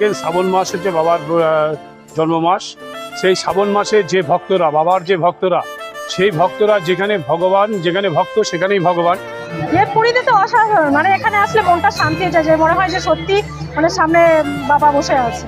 দেখেন শ্রাবণ মাস হচ্ছে বাবার জন্ম মাস, সেই শ্রাবণ মাসে যে ভক্তরা, বাবার যে ভক্তরা, সেই ভক্তরা যেখানে ভগবান, যেখানে ভক্ত, সেখানেই ভগবান। এর পুরীতে তো অসাধারণ। মানে এখানে আসলে মনটা শান্তি হয়ে যায় মনে হয় যে সত্যি মানে সামনে বাবা বসে আছে।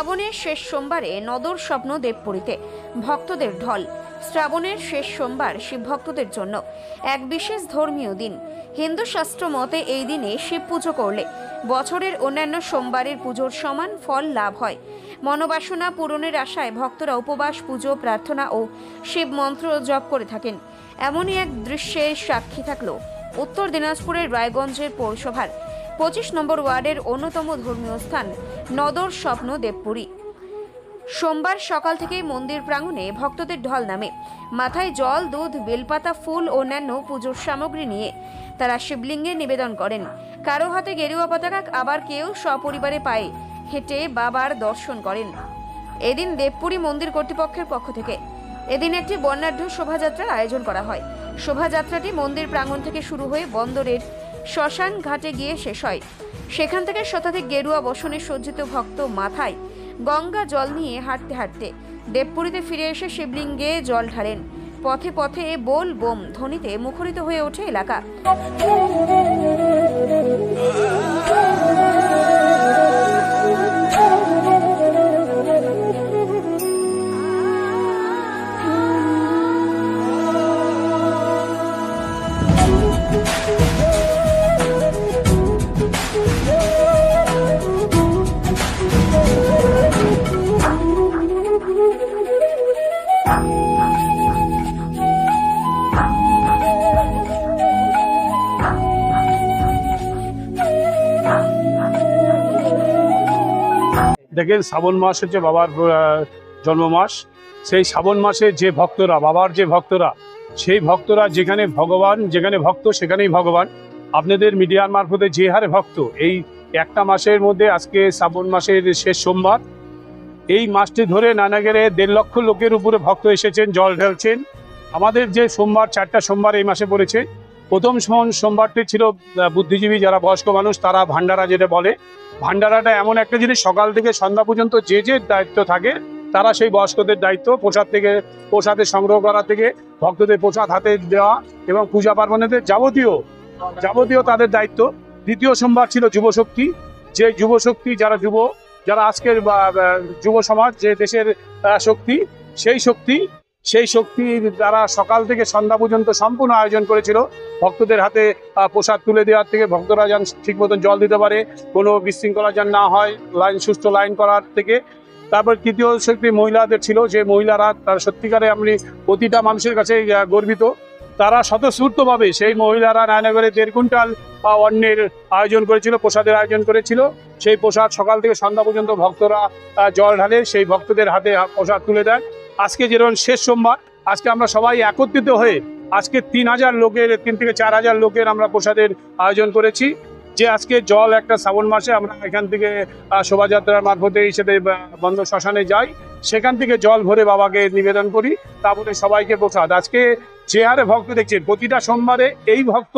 শ্রাবণের শেষ সোমবারে নদর স্বপ্ন দেবপুরীতে ভক্তদের ঢল। শ্রাবণের শেষ সোমবার শিব ভক্তদের জন্য এক বিশেষ ধর্মীয় দিন। হিন্দু শাস্ত্র মতে এই দিনে শিব পুজো করলে বছরের অন্যান্য সোমবারের পুজোর সমান ফল লাভ হয়। মনোবাসনা পূরণের আশায় ভক্তরা উপবাস, পুজো, প্রার্থনা ও শিব মন্ত্র জপ করে থাকেন। এমনই এক দৃশ্যের সাক্ষী থাকল উত্তর দিনাজপুরের রায়গঞ্জের পৌরসভার পঁচিশ নম্বর ওয়ার্ডের অন্যতম ধর্মীয় স্থান নদর স্বপ্ন দেবপুরী। সোমবার সকাল থেকেই মন্দির প্রাঙ্গণে ভক্তদের ঢল নামে। মাথায় জল, দুধ, বেলপাতা, ফুল অন্যান্য পুজোর সামগ্রী নিয়ে তারা শিবলিঙ্গে নিবেদন করেন। কারও হাতে গেরুয়া পতাকা আবার কেউ সপরিবারে পায়ে হেঁটে বাবার দর্শন করেন। এদিন দেবপুরী মন্দির কর্তৃপক্ষের পক্ষ থেকে এদিন একটি বর্ণাঢ্য শোভাযাত্রার আয়োজন করা হয়। শোভাযাত্রাটি মন্দির প্রাঙ্গণ থেকে শুরু হয়ে বন্দরের শ্মশান ঘাটে গিয়ে শেষ হয়। সেখান থেকে শতাধিক গেরুয়া বসনে সজ্জিত ভক্ত মাথায় গঙ্গা জল নিয়ে হাঁটতে হাঁটতে দেবপুরীতে ফিরে এসে শিবলিঙ্গে জল ঢালেন। পথে পথে বোল বোম ধ্বনিতে মুখরিত হয়ে ওঠে এলাকা। দেখেন শ্রাবণ মাস হচ্ছে বাবার জন্ম মাস সেই শ্রাবণ মাসে যে ভক্তরা, বাবার যে ভক্তরা, সেই ভক্তরা যেখানে ভগবান, যেখানে ভক্ত, সেখানেই ভগবান। আপনাদের মিডিয়ার মারফতে যে হারে ভক্ত, এই একটা মাসের মধ্যে আজকে শ্রাবণ মাসের শেষ সোমবার, এই মাসটি ধরে নানাগেরে দেড় লক্ষ লোকের উপরে ভক্ত এসেছেন, জল ঢালছেন। আমাদের যে সোমবার, চারটা সোমবার এই মাসে পড়েছে, প্রথম সোম- সোমবারটি ছিল বুদ্ধিজীবী যারা বয়স্ক মানুষ, তারা ভান্ডারা যেটা বলে ভান্ডারাটা এমন একটা জিনিস, সকাল থেকে সন্ধ্যা পর্যন্ত যে যে দায়িত্ব থাকে, তারা সেই বয়স্কদের দায়িত্ব, প্রসাদ থেকে প্রসাদের সংগ্রহ করা থেকে, ভক্তদের প্রসাদ হাতে দেওয়া এবং পূজা পার্বণেদের যাবতীয় যাবতীয় তাদের দায়িত্ব। দ্বিতীয় সোমবার ছিল যুবশক্তি যে যুবশক্তি যারা যুব, যারা আজকের যুব সমাজ, যে দেশের শক্তি, সেই শক্তি সেই শক্তি তারা সকাল থেকে সন্ধ্যা পর্যন্ত সম্পূর্ণ আয়োজন করেছিল। ভক্তদের হাতে প্রসাদ তুলে দেওয়ার থেকে ভক্তরা যেন ঠিক মতন জল দিতে পারে কোনো বিশৃঙ্খলা যেন না হয় লাইন সুস্থ লাইন করার থেকে। তারপর তৃতীয় শক্তি মহিলাদের ছিল যে মহিলারা তার সত্যিকারে আমি প্রতিটা মানুষের কাছে গর্বিত। তারা স্বতঃস্ফূর্তভাবে সেই মহিলারা নায়নগরে দেড় কুইন্টাল আহ, অন্নের আয়োজন করেছিল প্রসাদের আয়োজন করেছিল। সেই প্রসাদ সকাল থেকে সন্ধ্যা পর্যন্ত ভক্তরা জল ঢালে সেই ভক্তদের হাতে প্রসাদ তুলে দেন আজকে যেরকম শেষ সোমবার, আজকে আমরা সবাই একত্রিত হয়ে আজকে তিন হাজার লোকের, তিন থেকে চার হাজার লোকের আমরা প্রসাদের আয়োজন করেছি। যে আজকে জল একটা শ্রাবণ মাসে আমরা এখান থেকে শোভাযাত্রার মারফতে হিসেবে বন্ধ শ্মশানে যাই। সেখান থেকে জল ভরে বাবাকে নিবেদন করি তারপরে সবাইকে প্রসাদ। আজকে যে হারে ভক্ত দেখছেন, প্রতিটা সোমবারে এই ভক্ত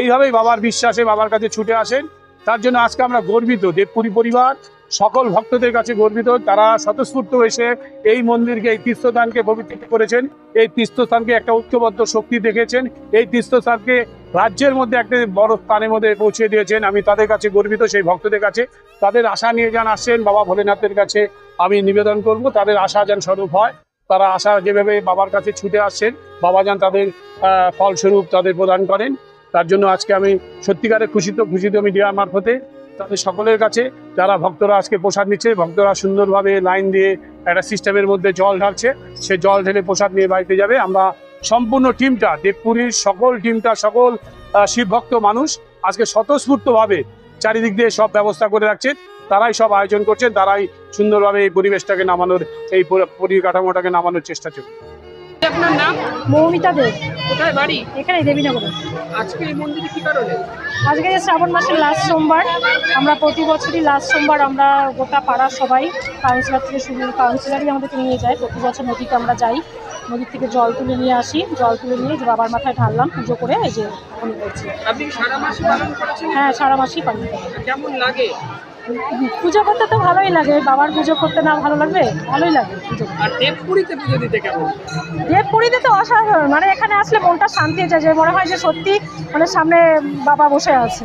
এইভাবেই বাবার বিশ্বাসে বাবার কাছে ছুটে আসেন। তার জন্য আজকে আমরা গর্বিত দেবপুরী পরিবার, সকল ভক্তদের কাছে গর্বিত, তারা স্বতঃস্ফূর্ত এসে এই মন্দিরকে, এই তীর্থস্থানকে পবিত্র করেছেন, এই তীর্থস্থানকে একটা ঐক্যবদ্ধ শক্তি দেখেছেন, এই তীর্থস্থানকে রাজ্যের মধ্যে একটা বড় স্থানের মধ্যে পৌঁছে দিয়েছেন। আমি তাদের কাছে গর্বিত, সেই ভক্তদের কাছে। তাদের আশা নিয়ে যান আসছেন বাবা ভোলেনাথের কাছে। আমি নিবেদন করব, তাদের আশা যেন স্বরূপ হয়। তারা আশা যেভাবে বাবার কাছে ছুটে আসছেন, বাবা যান তাদের ফলস্বরূপ তাদের প্রদান করেন। তার জন্য আজকে আমি সত্যিকারে খুশিত খুশিত মিডিয়া মারফতে। তাদের সকলের কাছে যারা ভক্তরা আজকে প্রসাদ নিচ্ছে, ভক্তরা সুন্দরভাবে লাইন দিয়ে একটা সিস্টেমের মধ্যে জল ঢালছে, সে জল ঢেলে প্রসাদ নিয়ে বাড়িতে যাবে। আমরা সম্পূর্ণ টিমটা, দেবপুরীর সকল টিমটা, সকল শিবভক্ত মানুষ আজকে স্বতঃস্ফূর্তভাবে চারিদিক দিয়ে সব ব্যবস্থা করে রাখছেন তারাই সব আয়োজন করছেন, তারাই সুন্দরভাবে এই পরিবেশটাকে নামানোর, এই পরিকাঠামোটাকে নামানোর চেষ্টা চলছে। আপনার নাম? মৌমিতা দেব। কোথায় বাড়ি? এখানে দেবীনগরে। আজকে এই মন্দিরে কি কারণে? আজকে যে শ্রাবণ মাসের লাস্ট সোমবার আমরা প্রতি বছরই লাস্ট সোমবার আমরা গোটা পাড়ার সবাই কাউন্সিলর থেকে শুরু কাউন্সিলারই আমাদেরকে নিয়ে যায়। প্রতি বছর নদীতে আমরা যাই। নদীর থেকে জল তুলে নিয়ে আসি। জল তুলে নিয়ে যে বাবার মাথায় ঢাললাম পুজো করে এই যে করছি। পালন করেছেন? হ্যাঁ সারা মাসই পালন করি। কেমন লাগে? পুজো করতে তো ভালোই লাগে বাবার পুজো করতে না ভালো লাগবে ভালোই লাগে পুজো করতে। আর দেবপুরীতে পুজো দিতে কেমন দেবপুরীতে তো অসাধারণ মানে এখানে আসলে মনটা শান্তি হয়ে যায় যে মনে হয় যে সত্যি মানে সামনে বাবা বসে আছে